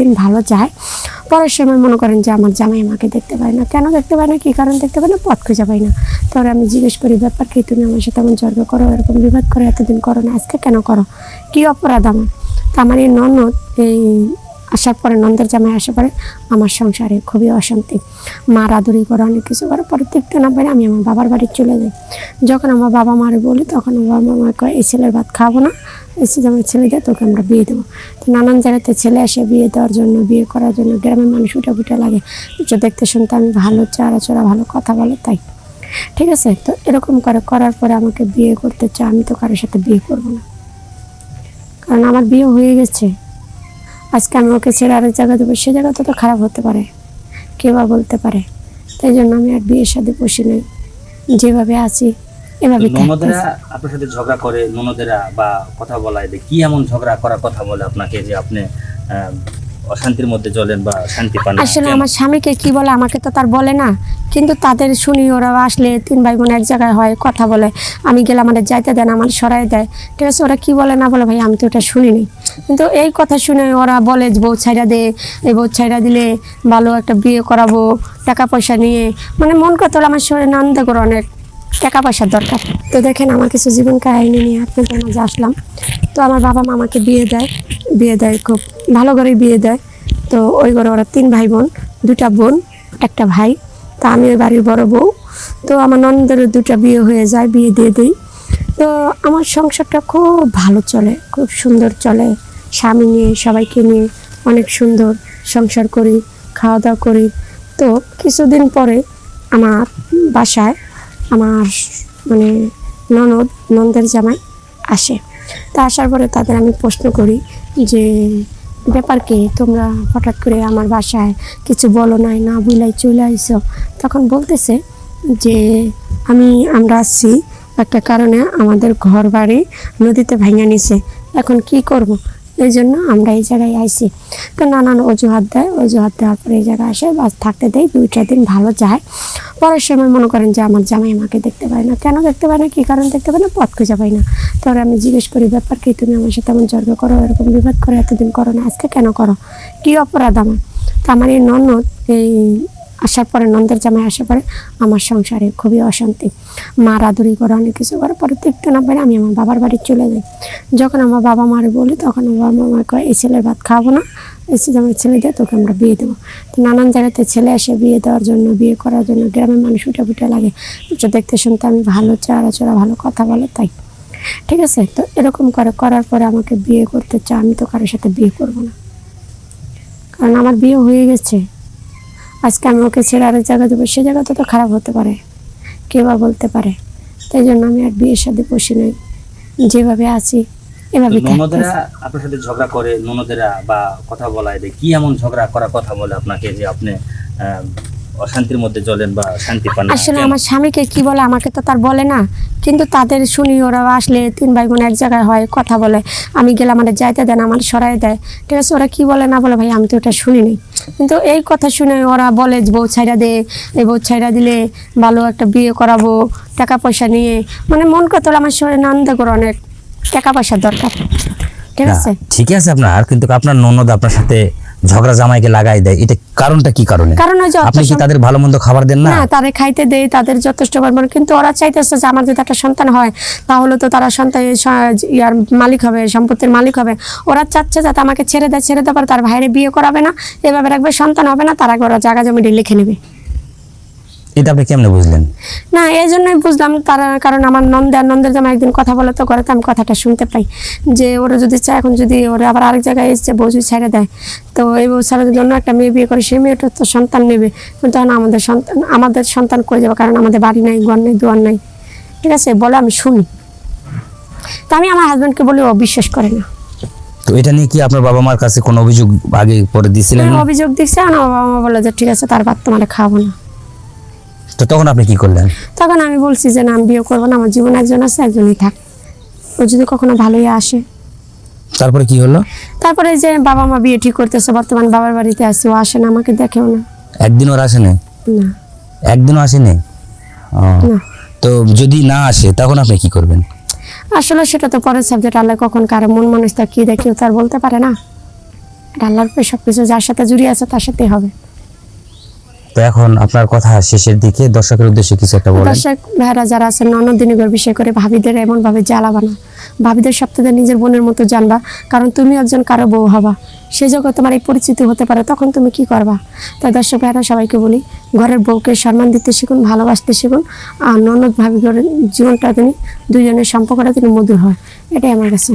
দিন ভালো যায়, পরের সময় মনে করেন যে আমার জামাই আমাকে দেখতে পায় না। কেন দেখতে পায় না? কী কারণ দেখতে পায় না? পথ খুঁজে পাই না। তারপরে আমি জিজ্ঞেস করি, ব্যাপার কি? তুমি আমার সাথে এমন জর্গ করো, এরকম বিবাদ করো, এতদিন করো না, আজকে কেন করো? কী অপরাধ আমার? তো আমার এই ননদ, এই আসার পরে, নন্দের জামাই আসার পরে আমার সংসারে খুবই অশান্তি। মা রাদুরি করে অনেক কিছু করে পরে তৃপ্ত না পারে আমি আমার বাবার বাড়ি চলে যাই। যখন আমার বাবা মারে বলি, তখন আমার বাবা মা কয়, এই ছেলের ভাত খাব না এসে যেমন ছেলে দেয় তোকে আমরা বিয়ে দেবো। তো নানান জায়গাতে ছেলে আসে বিয়ে দেওয়ার জন্য, বিয়ে করার জন্য, গ্রামের মানুষ উঠে ফুটে লাগে। যে দেখতে শুনতে আমি ভালো, চারা চড়া ভালো, কথা বলে তাই। ঠিক আছে? তো এরকম করে, করার পরে আমাকে বিয়ে করতে চায়, আমি তো কারোর সাথে বিয়ে করব না। কারণ আমার বিয়ে হয়ে গেছে। আজকে আমি ওকে ছেড়ে আরেক জায়গায় দেবো সে জায়গাতে তো খারাপ হতে পারে কে বা বলতে পারে। তাই জন্য আমি আর বিয়ের সাথে বসি নাই। যেভাবে আছি এভাবে ননদেরা আপনার সাথে ঝগড়া করে ননদেরা বা কথা বলায় কি এমন ঝগড়া করার কথা বলে আপনাকে যে আপনি অশান্তির মধ্যে চলেন বা শান্তি পান আসলে আমার স্বামীকে কি বলে আমাকে তো তার বলে না। কিন্তু তাদের শুনি, ওরা আসলে তিন ভাই বোন এক জায়গায় হয়, কথা বলে। আমি গেলে আমাদের যাইতে দেন আমার সরাই দেয়। ঠিক আছে, ওরা কি বলে না বলে, ভাই, আমি তো ওটা শুনিনি। কিন্তু এই কথা শুনে ওরা বলে বউ ছাইরা দে, এই বউ ছাইরা দিলে ভালো একটা বিয়ে করাবো, টাকা পয়সা নিয়ে। মানে মন কথা হলো, আমার শরীরে আনন্দ করে অনেক টাকা পয়সার দরকার। তো দেখেন, আমার কিছু জীবন কাহিনী নিয়ে আপনাদের মাঝে আসলাম। তো আমার বাবা মা আমাকে বিয়ে দেয় বিয়ে দেয় খুব ভালো করে বিয়ে দেয়। তো ওই ঘরে ওরা তিন ভাই বোন, দুটা বোন, একটা ভাই। তা আমি ওই বাড়ির বড় বউ। তো আমার ননদেরও দুটা বিয়ে হয়ে যায়, বিয়ে দিয়ে দিই। তো আমার সংসারটা খুব ভালো চলে, খুব সুন্দর চলে। স্বামী নিয়ে, সবাইকে নিয়ে অনেক সুন্দর সংসার করি খাওয়া দাওয়া করি। তো কিছুদিন পরে আমার বাসায় আমার মানে ননদ, নন্দের জামাই আসে। তা আসার পরে তাদের আমি প্রশ্ন করি যে ব্যাপার কি? তোমরা হঠাৎ করে আমার বাসায় কিছু বলো নাই, না বুলাই চলে আইসো তখন বলতেছে যে আমি, আমরা আসছি একটা কারণে আমাদের ঘর বাড়ি নদীতে ভেঙে নিছে। এখন কি করব? এই জন্য আমরা এই জায়গায় আইছি। তো নানান অজুহাত দেয়। অজুহাত দেওয়ার পরে এই জায়গায় আসে, বাস থাকতে দেয় দুই চার দিন ভালো যায়। পরের সময় মনে করেন যে আমার জামাই আমাকে দেখতে পায় না। কেন দেখতে পায় না? কী কারণ দেখতে পায় না? পথ খুঁজে পাই না। তারপরে আমি জিজ্ঞেস করি, ব্যাপার কি? তুমি আমার সাথে এমন জর্গ করো, এরকম বিবাদ করো, এতদিন করো না, আজকে কেন করো? কী অপরাধ আমার? তো আমার এই ননদ, এই আসার পরে, নন্দের জামাই আসার পরে আমার সংসারে খুবই অশান্তি। মা রাদুরি করে অনেক কিছু করে, পরে তৃপ্ত না পারে আমি আমার বাবার বাড়ি চলে যাই। যখন আমার বাবা মার বলি, তখন আমার বাবা মা কয়, এই ছেলের ভাত খাব না এসে যেমন ছেলে দেয় তোকে আমরা বিয়ে দেবো। তো নানান জায়গাতে ছেলে আসে বিয়ে দেওয়ার জন্য, বিয়ে করার জন্য, গ্রামের মানুষ উঠে ফুটে লাগে। দেখতে শুনতে আমি ভালো চারা চড়া ভালো কথা বলে, তাই। ঠিক আছে? তো এরকম করে, করার পরে আমাকে বিয়ে করতে চা আমি তো কারোর সাথে বিয়ে করব না। কারণ আমার বিয়ে হয়ে গেছে। আজকে আমি ওকে ছেড়ে আরেক জায়গায় দেবো সে জায়গাতে তো খারাপ হতে পারে কে বা বলতে পারে। তাই জন্য আমি আর বিয়ের সাথে বসি নাই। যেভাবে আছি এভাবে ননদেরা আপনার সাথে ঝগড়া করে ননদেরা বা কথা বলায় কি এমন ঝগড়া করার কথা বলে আপনাকে যে আপনি অশান্তির মধ্যে চলেন বা শান্তি পান আসলে আমার স্বামীকে কি বলে আমাকে তো তার বলে না। কিন্তু তাদের শুনি ওরা আসলে তিন ভাই বোন এক জায়গায় হয় কথা বলে। আমি গেলে আমাদের যাইতে দেন আমার সরাই দেয়। ঠিক আছে ওরা কি বলে না বলে ভাই আমি তো ওটা শুনিনি। কিন্তু এই কথা শুনে ওরা বলে যে বউ ছাইরা দে এই বউ ছাইরা দিলে ভালো একটা বিয়ে করাবো টাকা পয়সা নিয়ে। মানে মন কথা হলো আমার শরীরে আনন্দ করে অনেক টাকা পয়সার দরকার। ঠিক আছে? ঠিক আছে আপনার কিন্তু আপনার ননদ আপনার সাথে ঝগড়া জামাইকে লাগাই দেয় এটা কারণটা কি কারণে? কারণ ওই যে আপনি কি তাদের ভালো মন্দ খাবার দেন না? তাদের খাইতে দেয় তাদের যথেষ্ট পরিমাণ। কিন্তু ওরা চাইতেছে যে আমার যদি একটা সন্তান হয় তাহলে তো তারা সন্তান ইয়ার মালিক হবে সম্পত্তির মালিক হবে। ওরা চাচ্ছে যাতে আমাকে ছেড়ে দেয় ছেড়ে দেওয়ার তার ভাইরে বিয়ে করাবে না এভাবে রাখবে সন্তান হবে না তারা আগে ওরা জায়গা জমি লিখে নেবে। এটা আপনি কেমনে বুঝলেন? না এই জন্যই বুঝলাম তারা কারণ আমার নন্দে আর নন্দের জামা একদিন কথা বলে তো করে তো আমি কথাটা শুনতে পাই। যে ওরা যদি চায় এখন যদি ওরা আবার আরেক জায়গায় এসছে বউ যদি ছেড়ে দেয় তো এই বউ ছাড়ার জন্য একটা মেয়ে বিয়ে করে সেই মেয়েটা তো সন্তান নেবে। কিন্তু তখন আমাদের সন্তান আমাদের সন্তান করে যাবে? কারণ আমাদের বাড়ি নাই ঘর নাই দুয়ার নাই। ঠিক আছে বলে আমি শুনি। তা আমি আমার হাজব্যান্ডকে বলি ও বিশ্বাস করে না। তো এটা নিয়ে কি আপনার বাবা মার কাছে কোনো অভিযোগ আগে পরে দিয়েছিলেন অভিযোগ দিচ্ছে আমার বাবা মা বলে যে ঠিক আছে তার ভাত তোমার খাব না। তো তখন আপনি কি করলেন? তখন আমি বলছি যে না আমি বিয়ে করব না আমার জীবনে একজন আছে একজনই থাক। ও যদি কখনো ভালোই আসে। তারপরে কি হলো? তারপরে যে বাবা মা বিয়ে ঠিক করতেছে বর্তমান বাবার বাড়িতে আসছে ও আসে না আমাকে দেখেও না। একদিন ওর আসেনি না। একদিনও আসেনি তো যদি না আসে তখন আপনি কি করবেন? আসলে সেটা তো পরের সাবজেক্ট আল্লাহ কখন কারও মন মানুষ তার কী দেখেও তার বলতে পারে না। আল্লাহর সব কিছু যার সাথে জড়িয়ে আছে তার সাথেই হবে। এখন আপনার কথা শেষের দিকে দর্শকের উদ্দেশ্যে কিছু একটা বলেন। দর্শক, ভাইরা যারা আছেন ননদিনীগর বিষয় করে ভাবিদের এমন ভাবে জ্বালাবা না ভাবিদের সপ্তাহে নিজের বোনের মতো জানবা, কারণ তুমি একজন কারও বউ হবা। সে যখন তোমার এই পরিচিতি হতে পারে, তখন তুমি কি করবা? তাই দর্শক, ভাইরা সবাইকে বলি, ঘরের বউকে সম্মান দিতে শিখুন, ভালোবাসতে শিখুন, আর ননদ ভাবি জীবনটা তিনি দুজনের সম্পর্কটা তিনি মধুর হয়। এটাই আমার কাছে।